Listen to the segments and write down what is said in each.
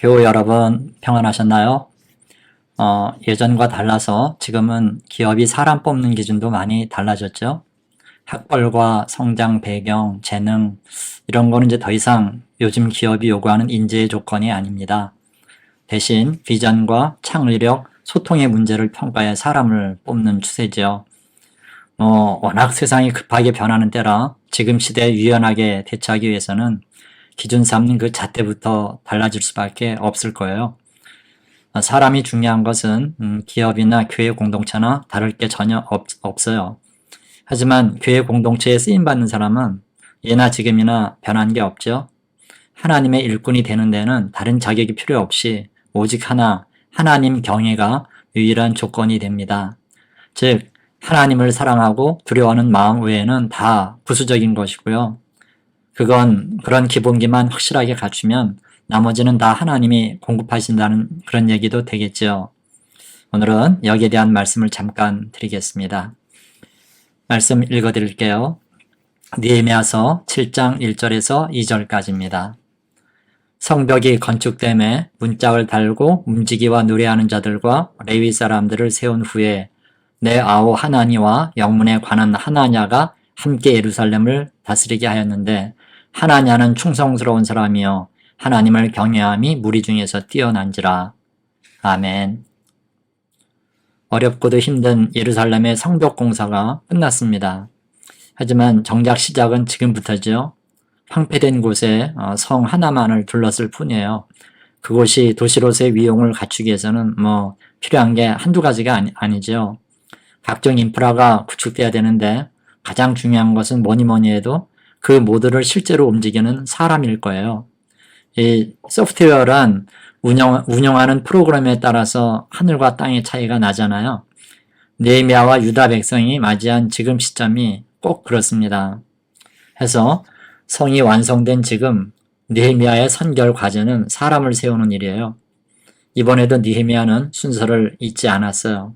교우 여러분 평안하셨나요? 어, 예전과 달라서 지금은 기업이 사람 뽑는 기준도 많이 달라졌죠. 학벌과 성장 배경, 재능 이런 거는 이제 더 이상 요즘 기업이 요구하는 인재의 조건이 아닙니다. 대신 비전과 창의력, 소통의 문제를 평가해 사람을 뽑는 추세죠. 어, 워낙 세상이 급하게 변하는 때라 지금 시대에 유연하게 대처하기 위해서는 기준 삼는 그 잣대부터 달라질 수밖에 없을 거예요. 어, 사람이 중요한 것은 음, 기업이나 교회 공동체나 다를 게 전혀 없, 없어요. 하지만 교회 공동체에 쓰임받는 사람은 예나 지금이나 변한 게 없죠. 하나님의 일꾼이 되는 데는 다른 자격이 필요 없이 오직 하나, 하나님 경외가 유일한 조건이 됩니다. 즉, 하나님을 사랑하고 두려워하는 마음 외에는 다 부수적인 것이고요. 그건 그런 기본기만 확실하게 갖추면 나머지는 다 하나님이 공급하신다는 그런 얘기도 되겠죠. 오늘은 여기에 대한 말씀을 잠깐 드리겠습니다. 말씀 읽어 드릴게요. 니에미아서 7장 1절에서 2절까지입니다. 성벽이 건축됨에 문짝을 달고 움직이와 노래하는 자들과 레위 사람들을 세운 후에 내 아우 하나니와 영문에 관한 하나냐가 함께 예루살렘을 다스리게 하였는데 하나냐는 충성스러운 사람이요 하나님을 경외함이 무리 중에서 뛰어난지라. 아멘. 어렵고도 힘든 예루살렘의 성벽 공사가 끝났습니다. 하지만 정작 시작은 지금부터죠. 황폐된 곳에 어, 성 하나만을 둘렀을 뿐이에요. 그곳이 도시로서의 위용을 갖추기 위해서는 뭐 필요한 게 한두 가지가 아니, 아니죠. 각종 인프라가 구축돼야 되는데 가장 중요한 것은 뭐니 뭐니 해도 그 모두를 실제로 움직이는 사람일 거예요. 이 소프트웨어란 운영, 운영하는 프로그램에 따라서 하늘과 땅의 차이가 나잖아요. 네미아와 유다 백성이 맞이한 지금 시점이 꼭 그렇습니다. 해서 성이 완성된 지금 느헤미야의 선결 과제는 사람을 세우는 일이에요. 이번에도 느헤미야는 순서를 잊지 않았어요.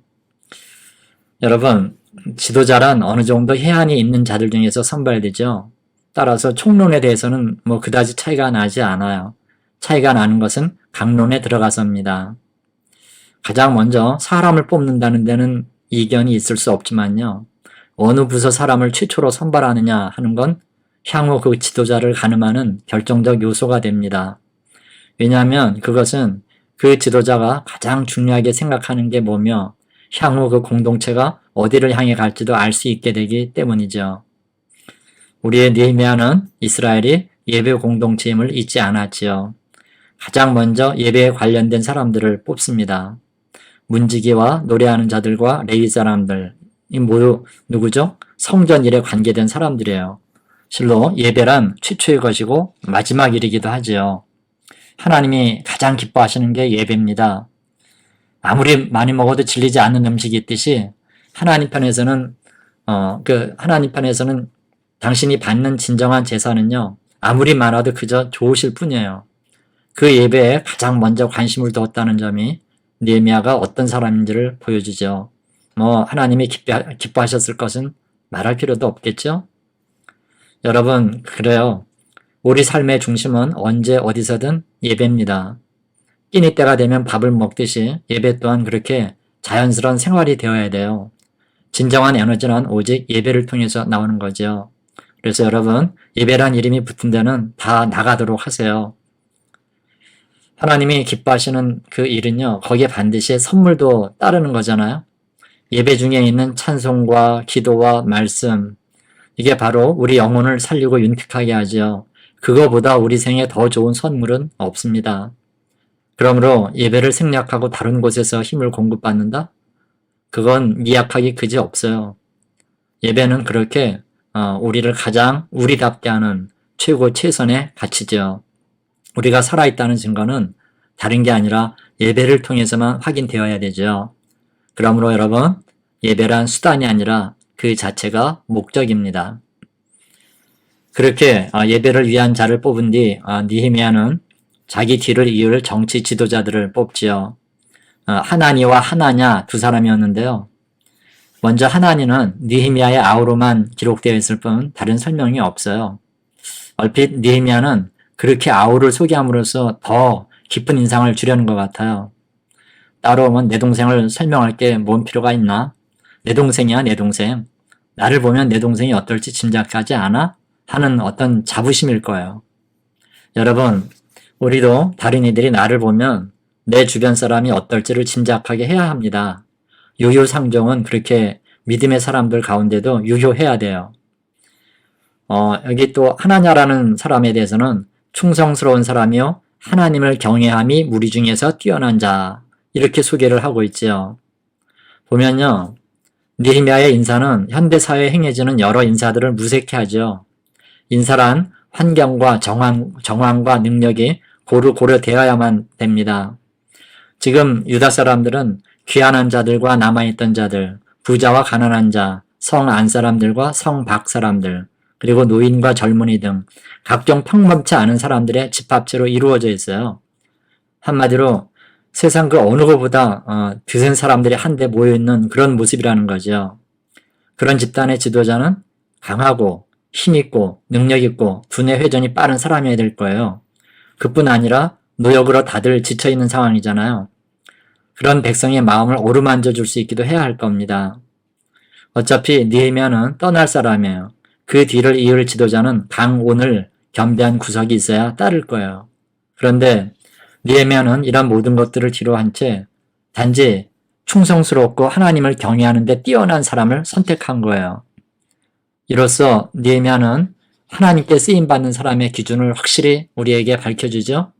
여러분, 지도자란 어느 정도 해안이 있는 자들 중에서 선발되죠. 따라서 총론에 대해서는 뭐 그다지 차이가 나지 않아요. 차이가 나는 것은 강론에 들어가서입니다. 가장 먼저 사람을 뽑는다는 데는 이견이 있을 수 없지만요. 어느 부서 사람을 최초로 선발하느냐 하는 건 향후 그 지도자를 가늠하는 결정적 요소가 됩니다. 왜냐하면 그것은 그 지도자가 가장 중요하게 생각하는 게 뭐며 향후 그 공동체가 어디를 향해 갈지도 알 수 있게 되기 때문이죠. 우리의 니에미아는 이스라엘이 예배 공동체임을 잊지 않았지요. 가장 먼저 예배에 관련된 사람들을 뽑습니다. 문지기와 노래하는 자들과 레위 사람들, 이 모두 누구죠? 성전 일에 관계된 사람들이에요. 실로 예배란 최초의 것이고 마지막 일이기도 하지요. 하나님이 가장 기뻐하시는 게 예배입니다. 아무리 많이 먹어도 질리지 않는 음식이 있듯이 하나님 편에서는 어 그 하나님 편에서는 당신이 받는 진정한 제사는요 아무리 많아도 그저 좋으실 뿐이에요. 그 예배에 가장 먼저 관심을 두었다는 점이 네미아가 어떤 사람인지를 보여주죠. 뭐 하나님이 기뻐, 하셨을 것은 말할 필요도 없겠죠. 여러분 그래요. 우리 삶의 중심은 언제 어디서든 예배입니다. 끼니 때가 되면 밥을 먹듯이 예배 또한 그렇게 자연스러운 생활이 되어야 돼요. 진정한 에너지는 오직 예배를 통해서 나오는 거죠. 그래서 여러분 예배란 이름이 붙은 데는 다 나가도록 하세요. 하나님이 기뻐하시는 그 일은요, 거기에 반드시 선물도 따르는 거잖아요. 예배 중에 있는 찬송과 기도와 말씀, 이게 바로 우리 영혼을 살리고 윤택하게 하죠. 그거보다 우리 생에 더 좋은 선물은 없습니다. 그러므로 예배를 생략하고 다른 곳에서 힘을 공급받는다? 그건 미약하기 그지 없어요. 예배는 그렇게 어, 우리를 가장 우리답게 하는 최고 최선의 가치죠. 우리가 살아있다는 증거는 다른 게 아니라 예배를 통해서만 확인되어야 되죠. 그러므로 여러분, 예배란 수단이 아니라 그 자체가 목적입니다. 그렇게 아, 예배를 위한 자를 뽑은 뒤 아, 니히미야는 자기 뒤를 이을 정치 지도자들을 뽑지요. 아, 하나니와 하나냐 두 사람이었는데요. 먼저 하나니는 니히미야의 아우로만 기록되어 있을 뿐 다른 설명이 없어요. 얼핏 니히미야는 그렇게 아우를 소개함으로써 더 깊은 인상을 주려는 것 같아요. 따라오면 내 동생을 설명할 게 뭔 필요가 있나? 내 동생이야, 내 동생. 나를 보면 내 동생이 어떨지 짐작하지 않아? 하는 어떤 자부심일 거예요. 여러분, 우리도 다른 이들이 나를 보면 내 주변 사람이 어떨지를 짐작하게 해야 합니다. 유효상종은 그렇게 믿음의 사람들 가운데도 유효해야 돼요. 어, 여기 또 하나냐라는 사람에 대해서는 충성스러운 사람이요. 하나님을 경외함이 무리 중에서 뛰어난 자. 이렇게 소개를 하고 있지요. 보면요. 니히미아의 인사는 현대사회에 행해지는 여러 인사들을 무색해 하죠. 인사란 환경과 정황, 정황과 능력이 고루 고려되어야만 됩니다. 지금 유다 사람들은 귀한한 자들과 남아있던 자들, 부자와 가난한 자, 성 안 사람들과 성 밖 사람들, 그리고 노인과 젊은이 등 각종 평범치 않은 사람들의 집합체로 이루어져 있어요. 한마디로 세상 그 어느 것보다 어, 드센 사람들이 한데 모여 있는 그런 모습이라는 거죠. 그런 집단의 지도자는 강하고 힘있고 능력있고 두뇌 회전이 빠른 사람이어야 될 거예요. 그뿐 아니라 노역으로 다들 지쳐있는 상황이잖아요. 그런 백성의 마음을 오르만져 줄 수 있기도 해야 할 겁니다. 어차피 니에미아는 떠날 사람이에요. 그 뒤를 이을 지도자는 강온을 겸비한 구석이 있어야 따를 거예요. 그런데 니에미아는 이런 모든 것들을 뒤로 한 채 단지 충성스럽고 하나님을 경외하는 데 뛰어난 사람을 선택한 거예요. 이로써 니에미아는 하나님께 쓰임 받는 사람의 기준을 확실히 우리에게 밝혀주죠.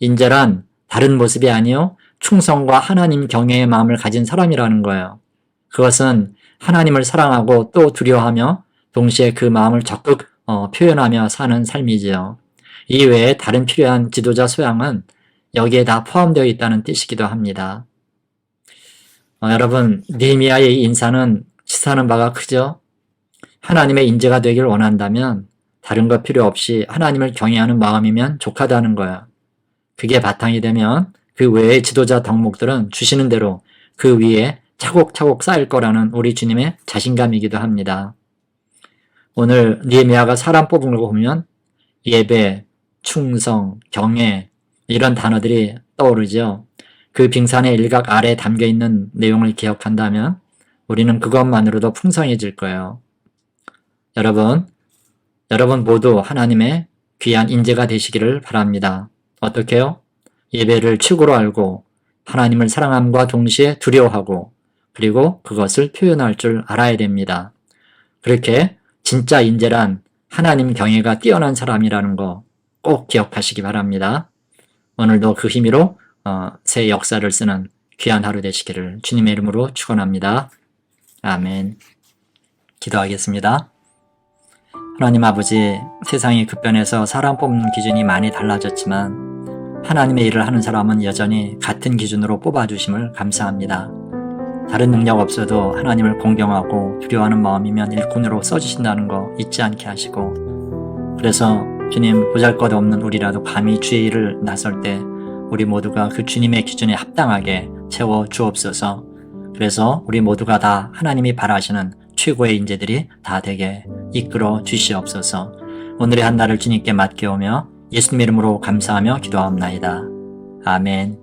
인재란 다른 모습이 아니요 충성과 하나님 경외의 마음을 가진 사람이라는 거예요. 그것은 하나님을 사랑하고 또 두려워하며 동시에 그 마음을 적극 어, 표현하며 사는 삶이지요. 이 외에 다른 필요한 지도자 소양은 여기에 다 포함되어 있다는 뜻이기도 합니다. 어, 여러분, 니미아의 인사는 시사하는 바가 크죠? 하나님의 인재가 되길 원한다면 다른 것 필요 없이 하나님을 경외하는 마음이면 족하다는 거야. 그게 바탕이 되면 그 외의 지도자 덕목들은 주시는 대로 그 위에 차곡차곡 쌓일 거라는 우리 주님의 자신감이기도 합니다. 오늘 니에미아가 사람 뽑은 걸 보면 예배, 충성, 경외 이런 단어들이 떠오르죠. 그 빙산의 일각 아래 담겨 있는 내용을 기억한다면 우리는 그것만으로도 풍성해질 거예요. 여러분, 여러분 모두 하나님의 귀한 인재가 되시기를 바랍니다. 어떻게요? 예배를 최고로 알고 하나님을 사랑함과 동시에 두려워하고 그리고 그것을 표현할 줄 알아야 됩니다. 그렇게 진짜 인재란 하나님 경외가 뛰어난 사람이라는 거 꼭 기억하시기 바랍니다. 오늘도 그 힘으로 어, 새 역사를 쓰는 귀한 하루 되시기를 주님의 이름으로 축원합니다. 아멘. 기도하겠습니다. 하나님 아버지, 세상이 급변해서 사람 뽑는 기준이 많이 달라졌지만 하나님의 일을 하는 사람은 여전히 같은 기준으로 뽑아주심을 감사합니다. 다른 능력 없어도 하나님을 공경하고 두려워하는 마음이면 일꾼으로 써주신다는 거 잊지 않게 하시고 그래서 주님 보잘것 없는 우리라도 감히 주의 일을 나설 때 우리 모두가 그 주님의 기준에 합당하게 채워 주옵소서 그래서 우리 모두가 다 하나님이 바라시는 최고의 인재들이 다 되게 이끌어 주시옵소서 오늘의 한 날을 주님께 맡겨오며 예수님 이름으로 감사하며 기도하옵나이다. 아멘